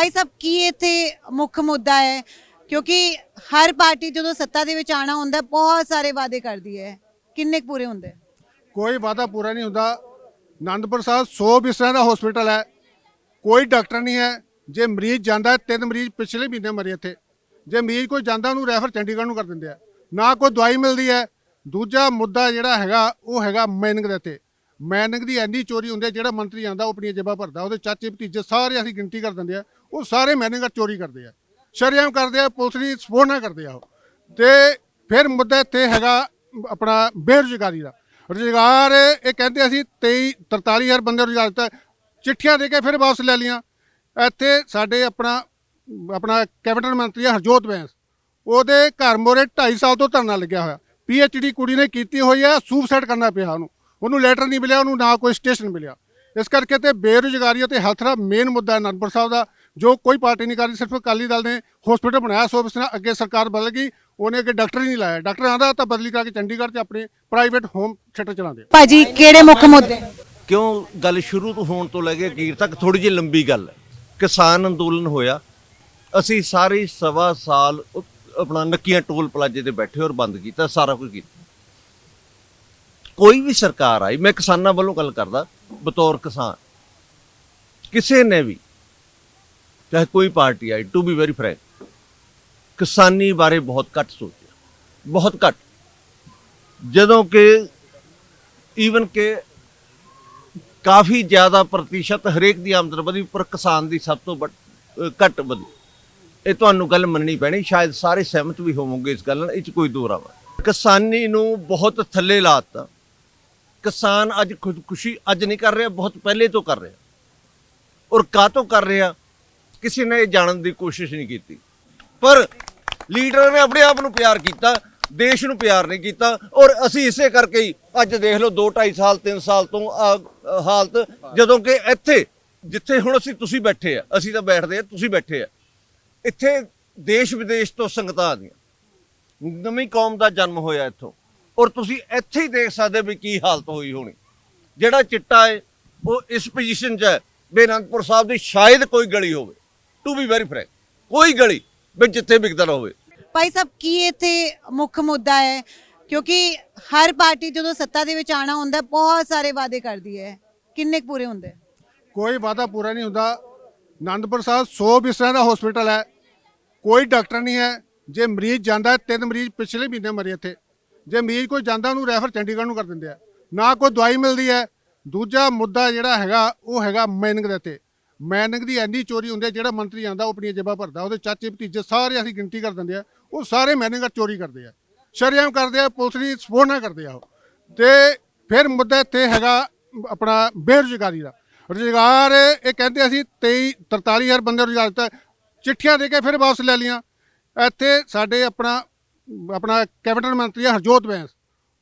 ਭਾਈ ਸਾਹਿਬ, ਕੀ ਇੱਥੇ ਮੁੱਖ ਮੁੱਦਾ ਹੈ? ਕਿਉਂਕਿ ਹਰ ਪਾਰਟੀ ਜਦੋਂ ਸੱਤਾ ਦੇ ਵਿੱਚ ਆਣਾ ਹੁੰਦਾ, ਬਹੁਤ ਸਾਰੇ ਵਾਅਦੇ ਕਰਦੀ ਹੈ। ਕਿੰਨੇ ਕੁ ਪੂਰੇ ਹੁੰਦੇ? ਕੋਈ ਵਾਅਦਾ ਪੂਰਾ ਨਹੀਂ ਹੁੰਦਾ। ਆਨੰਦਪੁਰ ਸਾਹਿਬ 100 ਬਿਸਤਰਿਆਂ ਦਾ ਹਸਪੀਟਲ ਹੈ। ਕੋਈ ਡਾਕਟਰ ਨਹੀਂ ਹੈ। ਜੇ ਮਰੀਜ਼ ਜਾਂਦਾ ਤਿੰਨ ਮਰੀਜ਼ ਪਿਛਲੇ ਮਹੀਨੇ ਮਰੇ ਇੱਥੇ। ਜੇ ਮਰੀਜ਼ ਕੋਈ ਜਾਂਦਾ, ਉਹਨੂੰ ਰੈਫਰ ਚੰਡੀਗੜ੍ਹ ਨੂੰ ਕਰ ਦਿੰਦੇ ਆ। ਨਾ ਕੋਈ ਦਵਾਈ ਮਿਲਦੀ ਹੈ। ਦੂਜਾ ਮੁੱਦਾ ਜਿਹੜਾ ਹੈਗਾ, ਉਹ ਹੈਗਾ ਮਾਈਨਿੰਗ ਦੇ ਤੇ ਮੈਨਿੰਗ ਦੀ ਐਨੀ ਚੋਰੀ ਹੁੰਦੀ ਹੈ, ਜਿਹੜਾ ਮੰਤਰੀ ਆਂਦਾ ਉਹ ਆਪਣੀਆਂ ਜੇਬਾਂ ਭਰਦਾ, ਉਹਦੇ ਚਾਚੇ ਭਤੀਜੇ ਸਾਰੇ ਅਸੀਂ ਗਿਣਤੀ ਕਰ ਦਿੰਦੇ ਆ, ਉਹ ਸਾਰੇ ਮਾਈਨਿੰਗਰ ਚੋਰੀ ਕਰਦੇ ਆ। ਸ਼ਰੇਆਮ ਕਰਦੇ ਆ, ਪੁਲਿਸ ਦੀ ਸਪੋਰਟ ਨਾ ਕਰਦੇ ਆ ਉਹ। ਤੇ ਫਿਰ ਮੁੱਦਾ ਇੱਥੇ ਹੈਗਾ ਆਪਣਾ ਬੇਰੁਜ਼ਗਾਰੀ ਦਾ। ਰੁਜ਼ਗਾਰ, ਇਹ ਕਹਿੰਦੇ ਅਸੀਂ 23 43000 ਬੰਦੇ ਰੁਜ਼ਗਾਰ ਦਿੱਤਾ, ਚਿੱਠੀਆਂ ਦੇ ਕੇ ਫਿਰ ਵਾਪਸ ਲੈ ਲੀਆਂ ਇੱਥੇ ਸਾਡੇ ਆਪਣਾ ਆਪਣਾ ਕੈਬਨਿਟ ਮੰਤਰੀ ਹਰਜੋਤ ਬੈਂਸ, ਉਹਦੇ ਘਰ ਮੋਰੇ 2.5 ਸਾਲ ਤੋਂ ਧਰਨਾ ਲੱਗਿਆ ਹੋਇਆ। ਡੀ ਕੁੜੀ ਨੇ ਕੀਤੀ ਹੋਈ ਆ ਸੁਸਾਈਡ ਕਰਨਾ ਪਿਆ ਉਹਨੂੰ। ਉਹਨੂੰ ਲੈਟਰ ਨਹੀਂ ਮਿਲਿਆ ਉਹਨੂੰ ਨਾ ਕੋਈ ਸਟੇਸ਼ਨ ਮਿਲਿਆ। ਇਸ ਕਰਕੇ ਤੇ ਬੇਰੁਜ਼ਗਾਰੀ ਅਤੇ ਹੈਲਥ ਦਾ ਮੇਨ ਮੁੱਦਾ ਹੈ ਅਨੰਦਪੁਰ ਸਾਹਿਬ ਦਾ ਜੋ ਕੋਈ ਪਾਰਟੀ ਨਹੀਂ ਕਰ ਰਹੀ ਸਿਰਫ ਅਕਾਲੀ ਦਲ ਨੇ ਹਸਪੀਟਲ ਬਣਾਇਆ। ਸੋ ਬਿਸਤਰਾ ਅੱਗੇ ਸਰਕਾਰ ਬਦਲ ਗਈ ਉਹਨੇ ਅੱਗੇ ਡਾਕਟਰ ਹੀ ਨਹੀਂ ਲਾਇਆ। ਡਾਕਟਰ ਆਂਦਾ ਤਾਂ ਬਦਲੀ ਕਰਕੇ ਚੰਡੀਗੜ੍ਹ 'ਚ ਆਪਣੇ ਪ੍ਰਾਈਵੇਟ ਹੋਮ ਥੀਏਟਰ ਚਲਾਉਂਦੇ। ਭਾਜੀ ਕਿਹੜੇ ਮੁੱਖ ਮੁੱਦੇ? ਕਿਉਂ ਗੱਲ ਸ਼ੁਰੂ ਤੋਂ ਹੋਣ ਤੋਂ ਲੈ ਕੇ ਅਖੀਰ ਤੱਕ ਥੋੜੀ ਜਿਹੀ ਲੰਬੀ ਗੱਲ ਹੈ। ਕਿਸਾਨ ਅੰਦੋਲਨ ਹੋਇਆ। ਅਸੀਂ ਸਾਰੇ ਸਵਾ ਸਾਲ ਆਪਣਾ ਨੱਕੀਆਂ ਟੋਲ ਪਲਾਜੇ ਤੇ ਬੈਠੇ ਔਰ ਬੰਦ ਕੀਤਾ ਸਾਰਾ ਕੁਝ ਕੀਤਾ। ਕੋਈ ਵੀ ਸਰਕਾਰ ਆਈ, ਮੈਂ ਕਿਸਾਨਾਂ ਵੱਲੋਂ ਗੱਲ ਕਰਦਾ, ਬਤੌਰ ਕਿਸਾਨ। ਕਿਸੇ ਨੇ ਵੀ, ਚਾਹੇ ਕੋਈ party I to be very frank ਕਿਸਾਨੀ ਬਾਰੇ ਬਹੁਤ ਘੱਟ ਸੋਚਿਆ। ਬਹੁਤ ਘੱਟ। ਜਦੋਂ ਕਿ ਈਵਨ ਕਿ ਕਾਫੀ ਜ਼ਿਆਦਾ ਪ੍ਰਤੀਸ਼ਤ ਹਰੇਕ ਦੀ ਆਮਦਨ ਵਧੀ, ਪਰ ਕਿਸਾਨ ਦੀ ਸਭ ਤੋਂ ਵੱਡ- ਘੱਟ ਵਧੀ। ਇਹ ਤੁਹਾਨੂੰ ਗੱਲ ਮੰਨਣੀ ਪੈਣੀ, ਸ਼ਾਇਦ ਸਾਰੇ ਸਹਿਮਤ ਵੀ ਹੋਵੋਗੇ ਇਸ ਗੱਲ ਨਾਲ, ਇਹ ਚ ਕੋਈ ਦੋ ਰਾਵਾ। ਕਿਸਾਨੀ ਨੂੰ ਬਹੁਤ ਥੱਲੇ ਲਾਤਾ ਕਿਸਾਨ ਅੱਜ ਖੁਦਕੁਸ਼ੀ ਅੱਜ ਨਹੀਂ ਕਰ ਰਿਹਾ ਬਹੁਤ ਪਹਿਲੇ ਤੋਂ ਕਰ ਰਿਹਾ। ਔਰ ਕਾਹਤੋਂ ਕਰ ਰਿਹਾ ਕਿਸੇ ਨੇ ਇਹ ਜਾਣਨ ਦੀ ਕੋਸ਼ਿਸ਼ ਨਹੀਂ ਕੀਤੀ। ਪਰ ਲੀਡਰ ਨੇ ਆਪਣੇ ਆਪ ਨੂੰ ਪਿਆਰ ਕੀਤਾ ਦੇਸ਼ ਨੂੰ ਪਿਆਰ ਨਹੀਂ ਕੀਤਾ ਔਰ ਅਸੀਂ ਇਸੇ ਕਰਕੇ ਹੀ ਅੱਜ ਦੇਖ ਲਓ 2 2.5 ਸਾਲ 3 ਸਾਲ ਤੋਂ ਆਹ, ਹਾਲਤ ਜਦੋਂ ਕਿ ਇੱਥੇ ਜਿੱਥੇ ਹੁਣ ਅਸੀਂ ਤੁਸੀਂ ਬੈਠੇ ਆ ਅਸੀਂ ਤਾਂ ਬੈਠਦੇ ਆ ਤੁਸੀਂ ਬੈਠੇ ਆ। ਇੱਥੇ ਦੇਸ਼ ਵਿਦੇਸ਼ ਤੋਂ ਸੰਗਤਾਂ ਆਉਂਦੀਆਂ। ਨਵੀਂ ਕੌਮ ਦਾ ਜਨਮ ਹੋਇਆ ਇੱਥੋਂ। ਔਰ ਤੁਸੀਂ ਇੱਥੇ ਹੀ ਦੇਖ ਸਕਦੇ ਵੀ ਕੀ ਹਾਲਤ ਹੋਈ ਹੋਣੀ। ਜਿਹੜਾ ਚਿੱਟਾ ਹੈ ਉਹ ਇਸ ਪੋਜੀਸ਼ਨ 'ਚ ਹੈ ਵੀ ਅਨੰਦਪੁਰ ਸਾਹਿਬ ਦੀ ਸ਼ਾਇਦ ਕੋਈ ਗਲੀ ਹੋਵੇ। ਟੂ ਬੀ ਵੈਰੀ ਫਰੈਂਕ ਕੋਈ ਗਲੀ ਵੀ ਜਿੱਥੇ ਵਿਕਦਾ ਨਾ ਹੋਵੇ। ਭਾਈ ਸਾਹਿਬ ਕੀ ਇੱਥੇ ਮੁੱਖ ਮੁੱਦਾ ਹੈ? ਕਿਉਂਕਿ ਹਰ ਪਾਰਟੀ ਜਦੋਂ ਸੱਤਾ ਦੇ ਵਿੱਚ ਆਣਾ ਹੁੰਦਾ ਬਹੁਤ ਸਾਰੇ ਵਾਅਦੇ ਕਰਦੀ ਹੈ। ਕਿੰਨੇ ਕੁ ਪੂਰੇ ਹੁੰਦੇ? ਕੋਈ ਵਾਅਦਾ ਪੂਰਾ ਨਹੀਂ ਹੁੰਦਾ। ਆਨੰਦਪੁਰ ਸਾਹਿਬ 100 ਬਿਸਤਰਿਆਂ ਦਾ ਹਸਪੀਟਲ ਹੈ। ਕੋਈ ਡਾਕਟਰ ਨਹੀਂ ਹੈ। ਜੇ ਮਰੀਜ਼ ਜਾਂਦਾ ਹੈ, ਤਿੰਨ ਮਰੀਜ਼ ਪਿਛਲੇ ਮਹੀਨੇ ਮਰੇ ਇੱਥੇ। ਜੇ ਮਰੀਜ਼ ਕੋਈ ਜਾਂਦਾ ਉਹਨੂੰ ਰੈਫਰ ਚੰਡੀਗੜ੍ਹ ਨੂੰ ਕਰ ਦਿੰਦੇ ਆ। ਨਾ ਕੋਈ ਦਵਾਈ ਮਿਲਦੀ ਹੈ। ਦੂਜਾ ਮੁੱਦਾ ਜਿਹੜਾ ਹੈਗਾ, ਉਹ ਹੈਗਾ ਮੈਨਿੰਗ ਦੇ ਤੇ ਮੈਨਿੰਗ ਦੀ ਐਨੀ ਚੋਰੀ ਹੁੰਦੀ ਹੈ, ਜਿਹੜਾ ਮੰਤਰੀ ਆਂਦਾ ਉਹ ਆਪਣੀਆਂ ਜੇਬਾਂ ਭਰਦਾ, ਉਹਦੇ ਚਾਚੇ ਭਤੀਜੇ ਸਾਰੇ ਅਸੀਂ ਗਿਣਤੀ ਕਰ ਦਿੰਦੇ ਆ। ਉਹ ਸਾਰੇ ਮਾਈਨਿੰਗਰ ਚੋਰੀ ਕਰਦੇ ਆ। ਸ਼ਰੇਆਮ ਕਰਦੇ ਆ, ਪੁਲਿਸ ਦੀ ਸਪੋਰਟ ਨਾ ਕਰਦੇ ਆ ਉਹ। ਤੇ ਫਿਰ ਮੁੱਦਾ ਇੱਥੇ ਹੈਗਾ ਆਪਣਾ ਬੇਰੁਜ਼ਗਾਰੀ ਦਾ। ਰੁਜ਼ਗਾਰ, ਇਹ ਕਹਿੰਦੇ ਅਸੀਂ 23 43000 ਬੰਦੇ ਰੁਜ਼ਗਾਰ ਦਿੱਤਾ। ਚਿੱਠੀਆਂ ਦੇ ਕੇ ਫਿਰ ਵਾਪਸ ਲੈ ਲੀਆਂ ਇੱਥੇ ਸਾਡੇ ਆਪਣਾ ਆਪਣਾ ਕੈਬਨਿਟ ਮੰਤਰੀ ਆ ਹਰਜੋਤ ਬੈਂਸ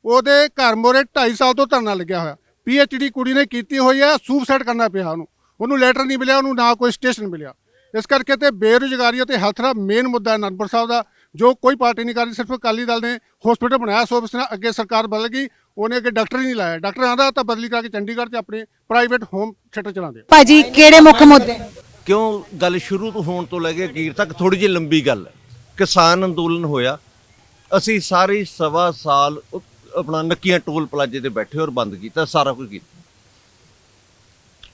ਉਹਦੇ ਘਰ ਮੋਰੇ 2.5 ਸਾਲ ਤੋਂ ਧਰਨਾ ਲੱਗਿਆ ਹੋਇਆ। ਡੀ ਕੁੜੀ ਨੇ ਕੀਤੀ ਹੋਈ ਆ ਸੁਸਾਈਡ ਕਰਨਾ ਪਿਆ ਉਹਨੂੰ। ਉਹਨੂੰ ਲੈਟਰ ਨਹੀਂ ਮਿਲਿਆ ਉਹਨੂੰ ਨਾ ਕੋਈ ਸਟੇਸ਼ਨ ਮਿਲਿਆ। ਇਸ ਕਰਕੇ ਤੇ ਬੇਰੁਜ਼ਗਾਰੀ ਅਤੇ ਹੈਲਥ ਦਾ ਮੇਨ ਮੁੱਦਾ ਹੈ ਅਨੰਦਪੁਰ ਸਾਹਿਬ ਦਾ ਜੋ ਕੋਈ ਪਾਰਟੀ ਨਹੀਂ ਕਰ ਰਹੀ ਸਿਰਫ ਅਕਾਲੀ ਦਲ ਨੇ ਹਸਪੀਟਲ ਬਣਾਇਆ ਸੋ ਬਿਸਤਰਾ ਅੱਗੇ ਸਰਕਾਰ ਬਦਲ ਗਈ ਉਹਨੇ ਅੱਗੇ ਡਾਕਟਰ ਹੀ ਨਹੀਂ ਲਾਇਆ। ਡਾਕਟਰ ਆਂਦਾ ਤਾਂ ਬਦਲੀ ਕਰਕੇ ਚੰਡੀਗੜ੍ਹ 'ਚ ਆਪਣੇ ਪ੍ਰਾਈਵੇਟ ਹੋਮ ਥੀਏਟਰ ਚਲਾਉਂਦੇ। ਭਾਜੀ ਕਿਹੜੇ ਮੁੱਖ ਮੁੱਦੇ? ਕਿਉਂ ਗੱਲ ਸ਼ੁਰੂ ਤੋਂ ਹੋਣ ਤੋਂ ਲੈ ਕੇ ਅਖੀਰ ਤੱਕ ਥੋੜੀ ਜਿਹੀ ਲੰਬੀ ਗੱਲ ਹੈ। ਕਿਸਾਨ ਅੰਦੋਲਨ ਹੋਇਆ ਅਸੀਂ ਸਾਰੇ ਸਵਾ ਸਾਲ ਉ- ਆਪਣਾ ਨੱਕੀਆਂ ਟੋਲ ਪਲਾਜੇ ਤੇ ਬੈਠੇ ਔਰ ਬੰਦ ਕੀਤਾ, ਸਾਰਾ ਕੁਝ ਕੀਤਾ।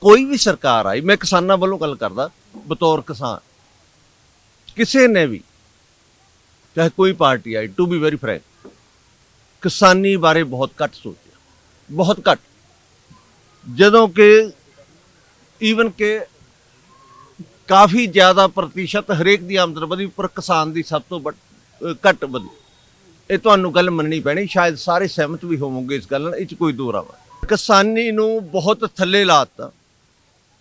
ਕੋਈ ਵੀ ਸਰਕਾਰ ਆਈ, ਮੈਂ ਕਿਸਾਨਾਂ ਵੱਲੋਂ ਗੱਲ ਕਰਦਾ, ਬਤੌਰ ਕਿਸਾਨ। ਕਿਸੇ ਨੇ ਵੀ, ਚਾਹੇ ਕੋਈ party I to be very frank ਕਿਸਾਨੀ ਬਾਰੇ ਬਹੁਤ ਘੱਟ ਸੋਚਿਆ। ਬਹੁਤ ਘੱਟ। ਜਦੋਂ ਕਿ ਈਵਨ ਕਿ ਕਾਫੀ ਜ਼ਿਆਦਾ ਪ੍ਰਤੀਸ਼ਤ ਹਰੇਕ ਦੀ ਆਮਦਨ ਵਧੀ, ਪਰ ਕਿਸਾਨ ਦੀ ਸਭ ਤੋਂ ਵੱਡ- ਅਹ ਘੱਟ ਵਧੀ। ਇਹ ਤੁਹਾਨੂੰ ਗੱਲ ਮੰਨਣੀ ਪੈਣੀ ਸ਼ਾਇਦ ਸਾਰੇ ਸਹਿਮਤ ਵੀ ਹੋਵੋਗੇ ਇਸ ਗੱਲ ਨਾਲ ਇਹ ਚ ਕੋਈ ਦੋ ਰਾਵਾ। ਕਿਸਾਨੀ ਨੂੰ ਬਹੁਤ ਥੱਲੇ ਲਾਤਾ।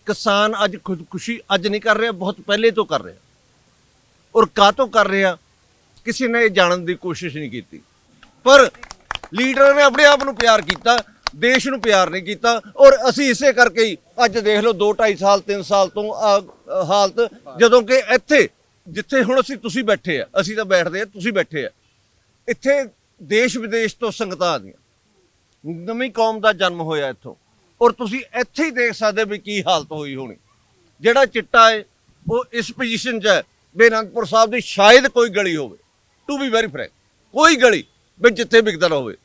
ਕਿਸਾਨ ਅੱਜ ਖੁਦਕੁਸ਼ੀ ਅੱਜ ਨਹੀਂ ਕਰ ਰਿਹਾ ਬਹੁਤ ਪਹਿਲੇ ਤੋਂ ਕਰ ਰਿਹਾ। ਔਰ ਕਾਹਤੋਂ ਕਰ ਰਿਹਾ? ਕਿਸੇ ਨੇ ਇਹ ਜਾਣਨ ਦੀ ਕੋਸ਼ਿਸ਼ ਨਹੀਂ ਕੀਤੀ। ਪਰ ਲੀਡਰ ਨੇ ਆਪਣੇ ਆਪ ਨੂੰ ਪਿਆਰ ਕੀਤਾ ਦੇਸ਼ ਨੂੰ ਪਿਆਰ ਨਹੀਂ ਕੀਤਾ ਔਰ ਅਸੀਂ ਇਸੇ ਕਰਕੇ ਹੀ ਅੱਜ ਦੇਖ ਲਓ 2 2.5 ਸਾਲ 3 ਸਾਲ ਤੋਂ ਆਹ, ਹਾਲਤ ਜਦੋਂ ਕਿ ਇੱਥੇ ਜਿੱਥੇ ਹੁਣ ਅਸੀਂ ਤੁਸੀਂ ਬੈਠੇ ਆ ਅਸੀਂ ਤਾਂ ਬੈਠਦੇ ਆ ਤੁਸੀਂ ਬੈਠੇ ਆ। ਇੱਥੇ ਦੇਸ਼ ਵਿਦੇਸ਼ ਤੋਂ ਸੰਗਤਾਂ ਆਉਂਦੀਆਂ ਨਵੀਂ ਕੌਮ ਦਾ ਜਨਮ ਹੋਇਆ ਇੱਥੋਂ। ਔਰ ਤੁਸੀਂ ਇੱਥੇ ਹੀ ਦੇਖ ਸਕਦੇ ਵੀ ਕੀ ਹਾਲਤ ਹੋਈ ਹੋਣੀ। ਜਿਹੜਾ ਚਿੱਟਾ ਹੈ, ਉਹ ਇਸ ਪੋਜੀਸ਼ਨ 'ਚ ਹੈ, ਵੀ ਅਨੰਦਪੁਰ ਸਾਹਿਬ ਦੀ ਸ਼ਾਇਦ ਕੋਈ ਗਲੀ ਹੋਵੇ। ਟੂ ਬੀ ਵੈਰੀ ਫਰੈਂਕ ਕੋਈ ਗਲੀ ਵੀ ਜਿੱਥੇ ਵਿਕਦਾ ਨਾ ਹੋਵੇ।